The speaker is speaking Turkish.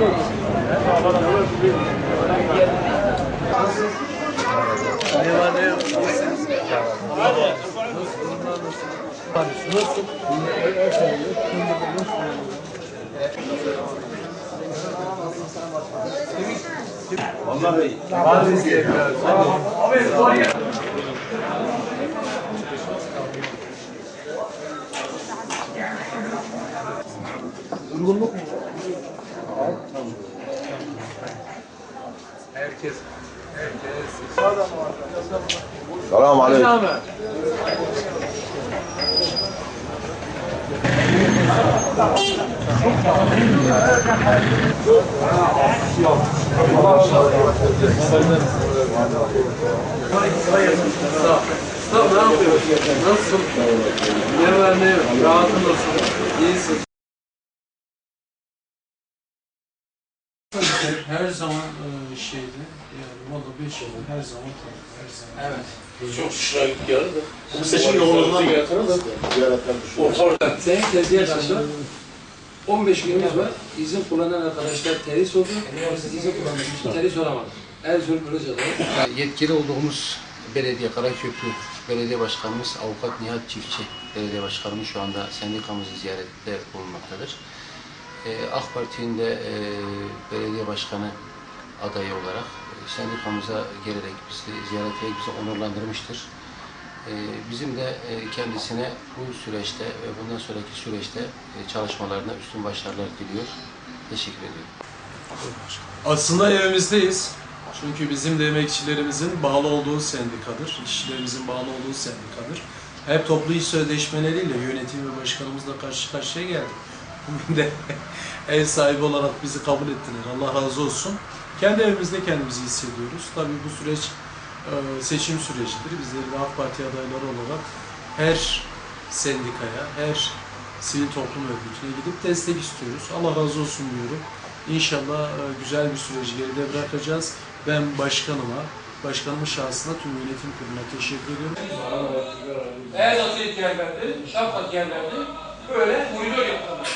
Ne var ne yok? Nasıl? Vallahi. Vallahi. Abi, Durgunluk mu? Selamun aleyküm. Tamam ne yapıyorsun? Nasılsın? Ne var ne yok? Rahatın olsun. İyisin. Her zaman e, şeydi, yani valla 5 yıldır her zaman tabii, her zaman. Evet. Çok şık geldi de. Bu seçim yoğunluğundan mı? Ziyaretten düşüyor. Senin teziye karşı 15 günümüz var. İzin kullanan arkadaşlar terhis oldu. İzin kullanmak için terhis olamadı. Erzurum Ilıca'da. Yetkili olduğumuz belediye Karaköprü Belediye Başkanımız Avukat Nihat Çiftçi Belediye Başkanımız şu anda sendikamızı ziyarette bulunmaktadır. Ee, AK Parti'nin de e, belediye başkanı adayı olarak e, sendikamıza gelerek bizi ziyaret ederek bizi onurlandırmıştır. Ee, bizim de e, kendisine bu süreçte ve bundan sonraki süreçte e, çalışmalarına üstün başarılar diliyor. Teşekkür ediyorum. Aslında evimizdeyiz. Çünkü bizim de emekçilerimizin bağlı olduğu sendikadır. İşçilerimizin bağlı olduğu sendikadır. Hep toplu iş sözleşmeleriyle yönetim ve başkanımızla karşı karşıya geldik. De ev sahibi olarak bizi kabul ettiler. Allah razı olsun. Kendi evimizde kendimizi hissediyoruz. Tabii bu süreç e, seçim sürecidir. Bizler de AK Parti adayları olarak her sendikaya, her sivil toplum örgütüne gidip destek istiyoruz. Allah razı olsun diyorum. İnşallah e, güzel bir süreci geride bırakacağız. Ben başkanıma, başkanımın şahsına tüm yönetim kuruluna teşekkür ediyorum. Eğer atlet yerlerde, şapkat yerlerde böyle koridor yaptılar.